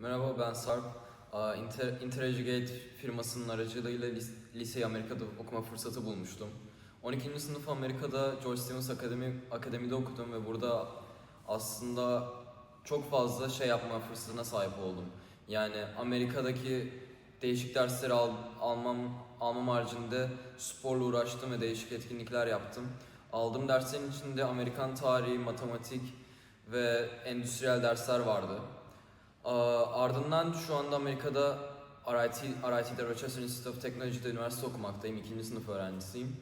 Merhaba ben Sarp. Inter, Intereducate firmasının aracılığıyla lis- liseyi Amerika'da okuma fırsatı bulmuştum. 12. sınıf Amerika'da George Stevens Akademi, Akademi'de okudum ve burada aslında çok fazla şey yapma fırsatına sahip oldum. Yani Amerika'daki değişik dersleri al, almam almam haricinde sporla uğraştım ve değişik etkinlikler yaptım. Aldığım derslerin içinde Amerikan tarihi, matematik ve endüstriyel dersler vardı. Ardından şu anda Amerika'da RIT, RIT'de Rochester Institute of Technology'de üniversite okumaktayım. ikinci sınıf öğrencisiyim.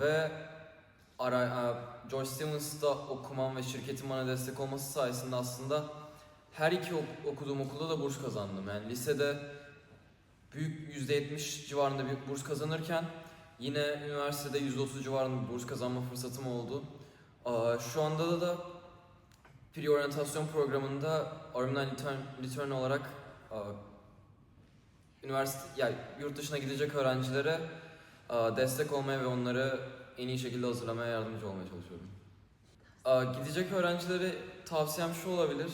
Ve George Stevens'ta okumam ve şirketin bana destek olması sayesinde aslında her iki ok- okuduğum okulda da burs kazandım. Yani lisede büyük %70 civarında bir burs kazanırken yine üniversitede %30 civarında bir burs kazanma fırsatım oldu. Şu anda da da Pre-oryantasyon programında Armenian Return, Return olarak aa, üniversite, yani yurt dışına gidecek öğrencilere aa, destek olmaya ve onları en iyi şekilde hazırlamaya yardımcı olmaya çalışıyorum. Aa, Gidecek öğrencilere tavsiyem şu olabilir.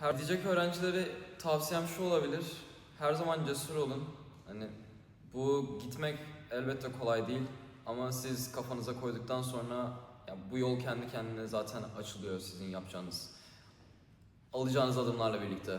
Her gidecek öğrencilere tavsiyem şu olabilir. Her zaman cesur olun. Hani bu gitmek elbette kolay değil ama siz kafanıza koyduktan sonra ya bu yol kendi kendine zaten açılıyor sizin yapacağınız alacağınız adımlarla birlikte.